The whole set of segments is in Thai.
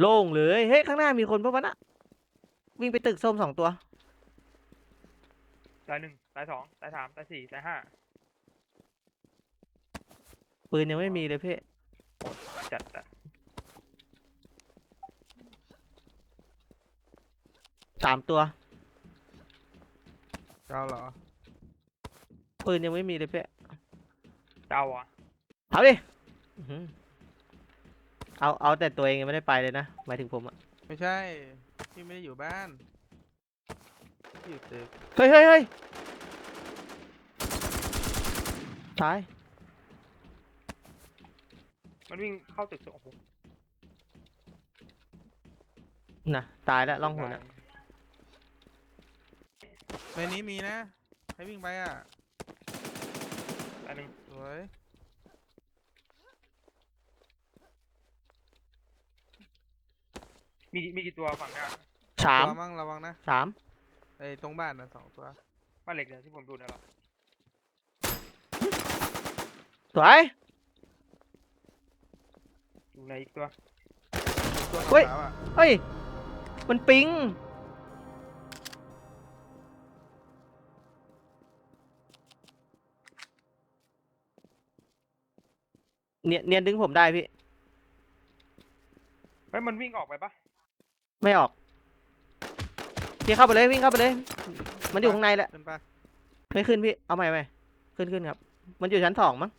โล่งเลย เฮ้ย ข้างหน้ามีคนปะวะน่ะวิ่งไปตึกส้มสองตัว ตายหนึ่งตายสองตายสามตายสี่ตายห้าปืนยังไม่มีเลยพี่จัดอะสามตัวเจ้าเหรอปืนยังไม่มีเลยพี่เจ้าอะ เอาดิอื้อหือ เอาเอาแต่ตัวเองยังไม่ได้ไปเลยนะหมายถึงผมอะไม่ใช่พี่ไม่ได้อยู่บ้านพี่อยู่ตึกเฮ้ยเฮ้ยเฮ้ยตายมันวิ่งเข้าตึกโอ้โหน่ะตายแล้วล่องหนอะในนี้มีนะให้วิ่งไปอะตายหนึ่งสวย มีมีกี่ตัวฝั่งหน้าสามระวังระวังนะสามไอ้ตรงบ้านนะสองตัวบ้านเหล็กเนี่ยที่ผมดูนะหรอสวยอยู่ในอีกตัวตัวเฮ้ยขาวๆอะเฮ้ย มันปิงเนียนเนียนดึงผมได้พี่เฮ้ยมันวิ่งออกไปปะ ไม่ออกพี่เข้าไปเลยวิ่งเข้าไปเลย มันอยู่ข้างในแหละขึ้นปะไม่ขึ้นพี่เอาใหม่ไหมขึ้นขึ้นครับ มันอยู่ชั้นสองมั้ง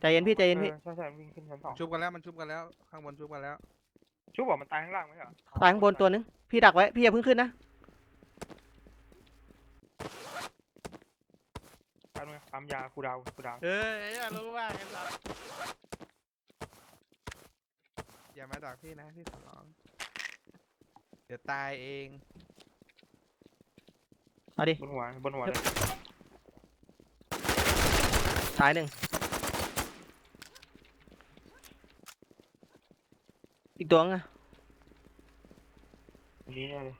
ใจเย็นพี่ใจเย็นพี่ออใช่ใช่วิ่งขึ้นชั้นสองชุบกันแล้วมันชุบกันแล้ว ข้างบนชุบกันแล้ว ชุบบอกมันตายข้างล่างไหมเหรอตายข้างบนตัวนึงพี่ดักไว้พี่อย่าเพิ่งขึ้นนะตายตรงนี้ปั๊มยาคูดาวคูดาวเอ้ยอย่ารู้ว่าไอ้สัสอย่ามาดักพี่นะพี่ขอร้อง เดี๋ยวตายเอง เอาดิบนหัวบนหัวเลยตายหนึ่งอีกตัวนึงอะอันนี้แน่เลย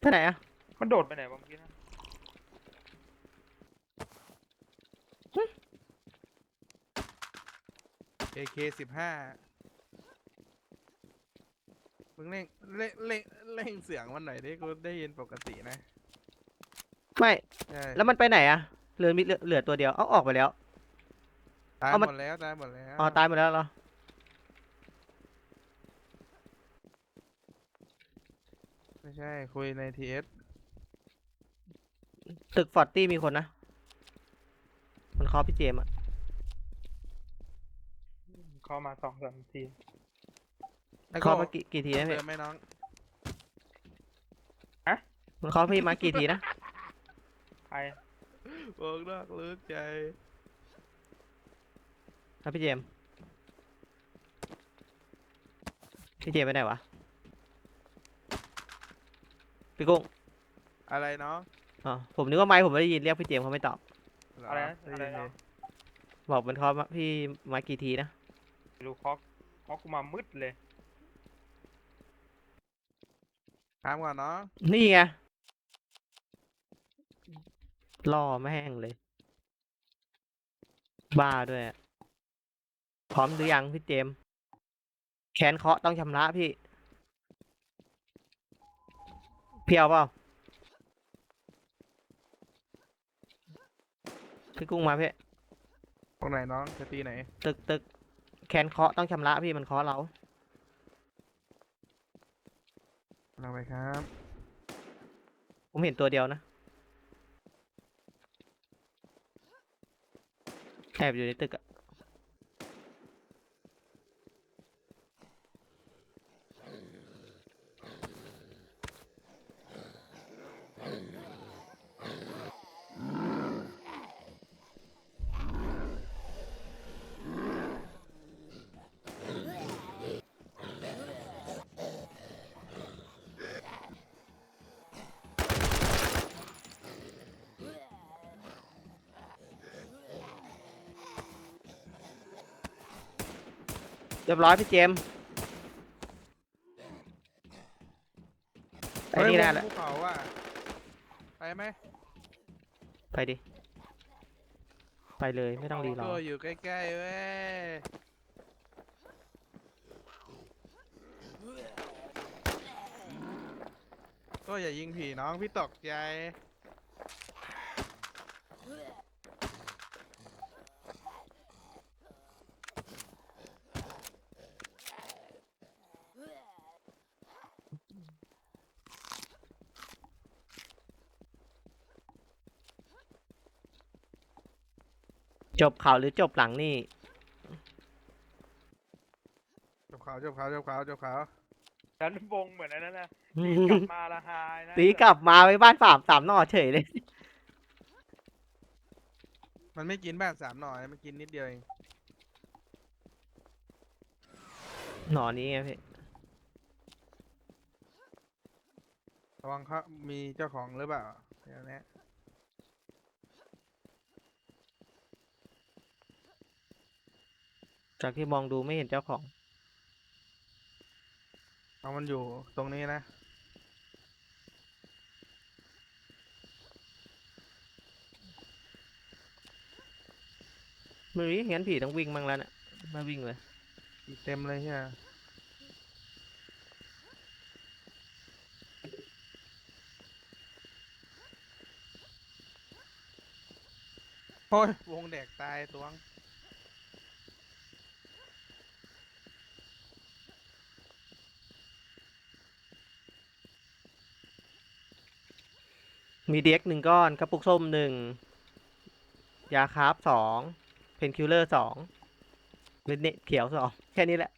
ไปไหนอะมันโดดไปไหนวะเมื่อกี้นะเอเคสิบห้า มึงเร่งเร่งเร่งเร่งเสียงมันหน่อยดิกูได้ยินปกตินะไม่ใช่แล้วมันไปไหนอะเหลือมีเหลือเหลือตัวเดียวเอาออกไปแล้ว ตายเอาหมันมดแล้วตายหมดแล้วอ๋อตายหมดแล้วเหรอไม่ใช่คุยในทีเอสตึกฟอร์ตี้มีคนนะมันเคอพี่เจมส์อะเข้ามาสองสามที เคอมากี่กี่ทีนะเจพี่อไหมน้องมันเคอพี่มากี่ทีนะใครบอกนอกเลิกใจครับพี่เจมส์พี่เจมส์ไปไหนวะพี่กุ้งอะไรน้องอ๋อผมนึกว่าไมค์ผมไม่ได้ยินเรียกพี่เจมส์เขาไม่ตอบเหอะไรนะด้อะไรยินนะเลยบอกมันเคอมาพี่มากี่ทีนะ ดูคอกคอกกูมามืดเลย ถามก่อนน้องนี่ไงล่อแม่งเลย บ้าด้วยอะพร้อมหรือยังพี่เจมส์แขนเคาะต้องชำระพี่เพียวเปล่าพี่กุ้งมาพี่ตรงไหนน้องจะตีไหน ตึกตึกแขนเคาะต้องชำระพี่มันเคาะเรา ลงไปครับ ผมเห็นตัวเดียวนะแอบอยู่ในตึกอะ เรียบร้อยพี่เจมส์ไอ้นี่เฮ้ยแน่วงแหละภูเขาอะไปไหมไปดิ ไปเลยไม่ต้องรีรอ ตัวอยู่ใกล้ๆเว้ยก็อย่ายิงผีน้องพี่ตกใจ จบข่าวหรือจบหลังนี่ จบขาวจบขาวจบขาวจบขาวนั้นวงเหมือนอันนั้นนะกลับมาละหายนะตีกลับมาไว้บ้านสามสามนอเฉยเลย มันไม่กินแบบสามหน่อยมันกินนิดเดียวเองหนอนี้ไงพี่ระวังเขามีเจ้าของหรือเปล่าเดี๋ยวนี้ จากที่มองดูไม่เห็นเจ้าของ เอามันอยู่ตรงนี้นะ มืองั้นผีต้องวิ่งมั่งแล้วน่ะมาวิ่งเลยอีกเต็มเลยใช่ไหมโอ้ยวงแดกตายตวง มีเด็กหนึ่งก้อนกระปุกส้มหนึ่งยาคาร์บสองเพนคิลเลอร์สองเลนเนตเขียวสองแค่นี้แหละ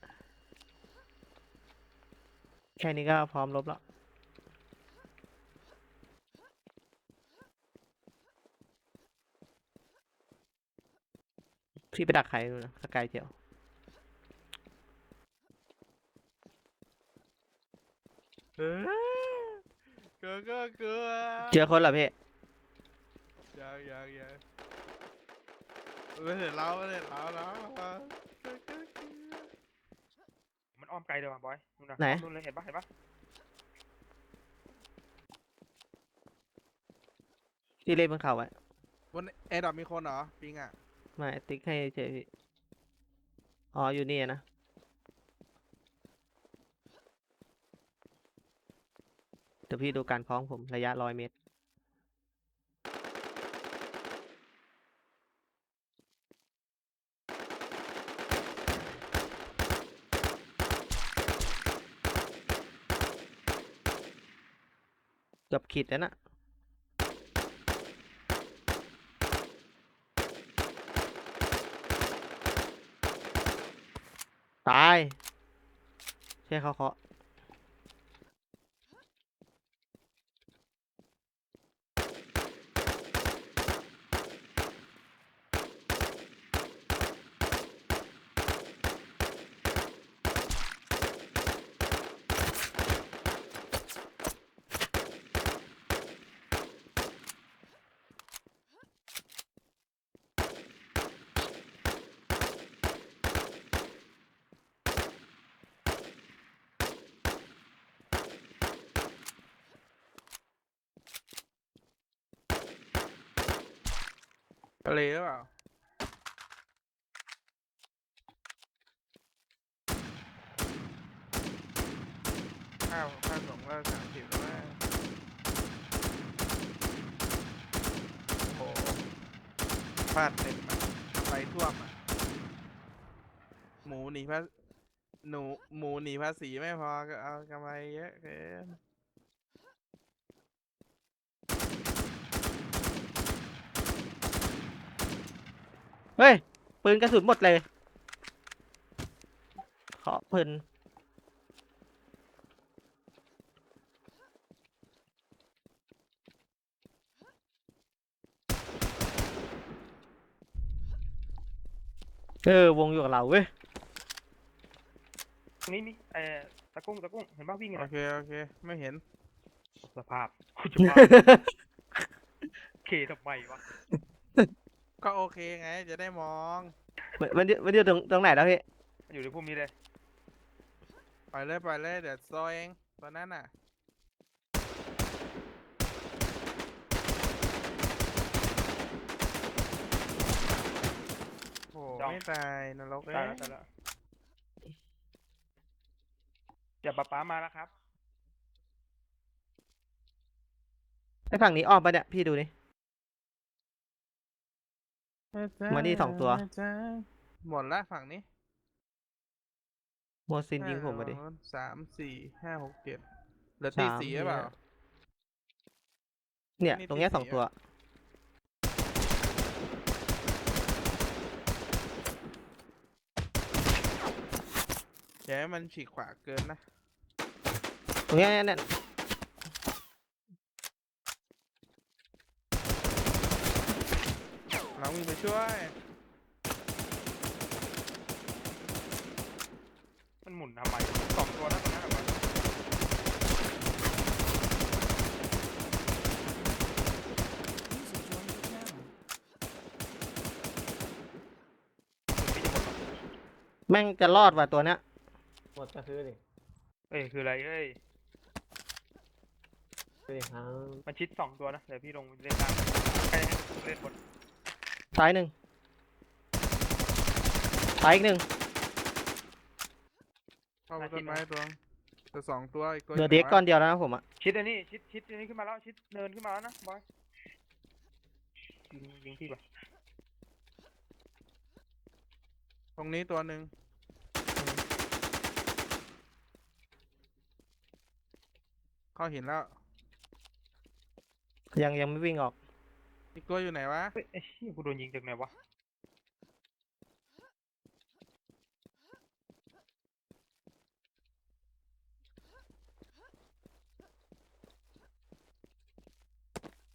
แค่นี้ก็พร้อมลบแล้วพี่ไปดักใครดูนะสกายเจียวเออ เกลือก็เกลือเจอคนเหรอพี่ยังยังยังไม่เห็นเราไม่เห็นเราแล้วเกลือเกลือเกลือมันอ้อมไกลเลยว่ะบอยนู่นนะไหน นู่นเลยเห็นปะเห็นปะที่เล่นบนเขาไว้บนแอร์ดรอปมีคนเหรอปิงอะ ไมาติ๊กให้เฉยพี่อ๋ออยู่นี่อะนะ ดี๋ยวพี่ดูการคล้องผมระยะร้อยเมตร เกือบขีดแล้วนะตาย ใช่เขาเคาะะเลหรือเปล่า ข้าวข้าวสองก็สามสิบแล้วแม่โอ้โหฟาดเต็มอะไฟท่วมอะหมูหนีภาหนูหมูหนีภาษีไม่พอก็เอากำไรเยอะเกิน เฮ้ย ปืนกระสุนหมดเลยเคาะเพลินเออ วงอยู่กับเราเว้ย ตรงนี้นี่เออตะกุ้งตะกุ้งเห็นปะวิ่งอยู่โอนะเคโอเค ไม่เห็นสภาพกูจะมาเคทำไมวะ ก็โอเคไง จะได้มอง มันมันอยู่มันอยู่ตรงตรงไหนแล้วพี่มันอยู่ในพุ่มนี้เลยปล่อยเลยปล่อยเลยเดี๋ยวโซเองตัวนั้นน่ะจ้อง ไม่ตายนรกตาเอ้ยยแล้วตายแล้วเดี๋ยวป๊าป๊ามาแล้วครับ ไอ้ฝั่งนี้อ้อมปะเนี่ยพี่ดูดิ มานี่สองตัว หมดละฝั่งนี้โมซินยิงผมมาดิห้สามสี่ห้าหกเจ็ดเหลือตีสามสี่หรือเปล่า เนี่ยนี่ตรงเนี้ยที่สองสี่ตัวอะอย่าให้มันฉีกขวาเกินนะ ตรงเนี้ยเนี่ยเนี่ย เรา วิ่งไปช่วย มันหมุนทำไมสองตัวนะตรงนั้นเหรอวะแม่งจะรอดว่ะตัวเนี้ย หมดก็ซื้อดิเอ้ยคืออะไรเอ้ยซื้อดิครับมันชิดสองตัวนะ เดี๋ยวพี่ลงเล่นล่างใครให้เล่นบน ซ้ายหนึ่งซ้ายอีกหนึ่งเข้าไปต้นไม้ตัวตัวสองตัวอีกตัวเหลืออยู่เด็กไหวะก้อนเดียวแล้วนะผมอะชิดอันนี้ชิดชิดอันนี้ขึ้นมาแล้วชิดเนินขึ้นมาแล้วนะบอยยิงยิงพี่ป่ะตรงนี้ตัวหนึ่งเข้าหินแล้ว ยังยังไม่วิ่งออก อีกตัวอยู่ไหนวะ เฮ้ยไอ้เหี้ยกูโดนยิงจากไหนวะ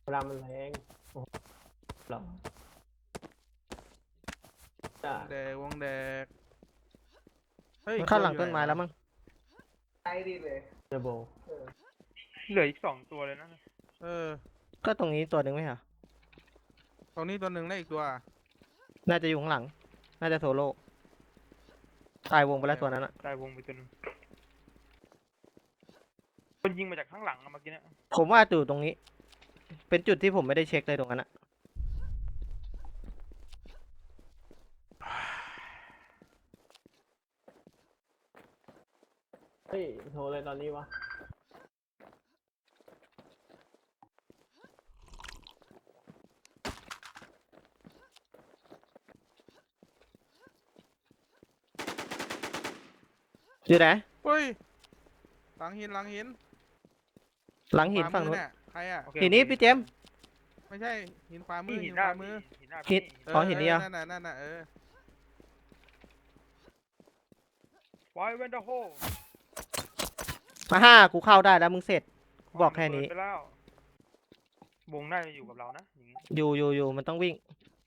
เวลามันแรงโอ้โหหรอจ้าแดกวงแดกเฮ้ยมันเข้าหลังอีกต้นไม้อยู่แล้วมั้งเทอร์โบเหลืออีกสองตัวเลยนะ เออ ก็ตรงนี้ตัวหนึ่งไหมฮะ ตรงนี้ตัวหนึ่งแล้วอีกตัว น่าจะอยู่ข้างหลัง น่าจะโซโล่ตายวงไปแล้วตัวนั้นอะตายวงไปตัวหนึงคนยิงมาจากข้างหลังอะเมื่อกี้เนี่ยผมว่าอยู่ตรงนี้ เป็นจุดที่ผมไม่ได้เช็คเลยตรงนั้นอะเฮ้ยโทรเลยตอนนี้วะ อยู่ไหนเฮ้ยหลังหินหลังหินหลังหินขวาฝั่งมือนู้นเนี่ยใครอะโอเค หินนี้โอเคพี่เจมส์ ไม่ใช่หินขวามืนี่อหิหินนหน้าขวามือพี่หินหน้าหิพี่นอ๋อหินนี้เหรอ นั่นน่ะนั่นน่ะเออไว้เวนเดอร์โฮมาห้ากูเข้าได้แล้วมึงเสร็จบอกแค่นี้ ไปแล้ววงน่าจะอยู่กับเรานะอย่างงี้อยู่อยู่อยู่มันต้องวิ่ง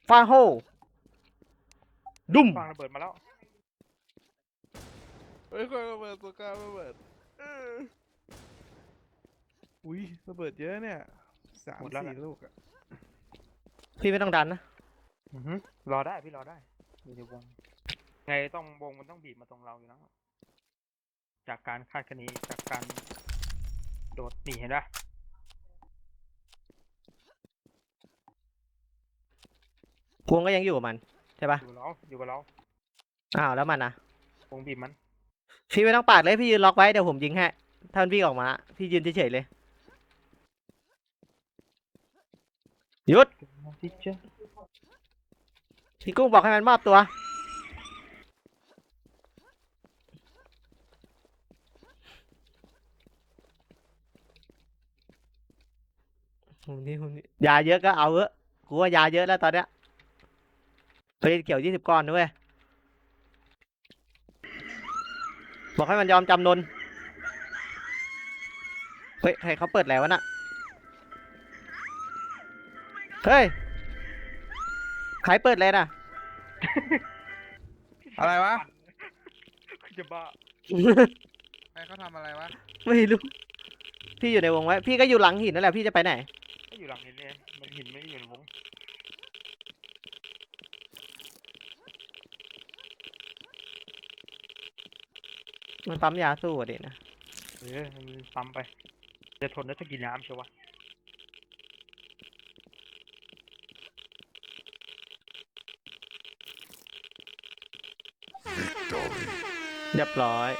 ฟาโฮดุ้ม ฟังระเบิดมาแล้ว เฮ้ยคนระเบิดตัวกลางระเบิดเอออุ้ยระเบิดเยอะเนี่ยสามสี่ลูกอะพี่ไม่ต้องดันนะ อือฮึรอได้พี่รอได้อยู่ในวง ไงต้องวงมันต้องบีบมาตรงเราอยู่แล้ว จากการคาดคะเนจากการโดดหนีเห็นปะพวงก็ยังอยู่กับมัน ใช่ปะอยู่กับเราอยู่กับเรา อ้าวแล้วมันนะวงบีบมัน พี่ไม่ต้องปาดเลยพี่ยืนล็อกไว้เดี๋ยวผมยิงให้ถ้ามันวิ่งออกมา พี่ยืนเฉยๆเลยหยุดพี่เจ้าพี่กุ้งบอกให้มันมอบตัวผมนี่ผมนี่ยาเยอะก็เอาเถอะกูว่ายาเยอะแล้วตอนเนี้ยไปเกี่ยวยี่สิบก้อนด้วย บอกให้มันยอมจำนน เฮ้ย ใครเขาเปิดแล้ววะน่ะ เฮ้ย ใครเปิดเลยน่ะ อะไรวะคือจะบ้าใครเขาทำอะไรวะไม่รู้ พี่อยู่ในวงไว้ พี่ก็อยู่หลังหินนั่นแหละ พี่จะไปไหนไม่อยู่หลังหินเลยมันหินไม่ได้อยู่ในวง มันปั๊มยาสู้อะดินะ เออมันปั๊มไป จะทนแล้วจะกินน้ำเชียววะเรียบร้อย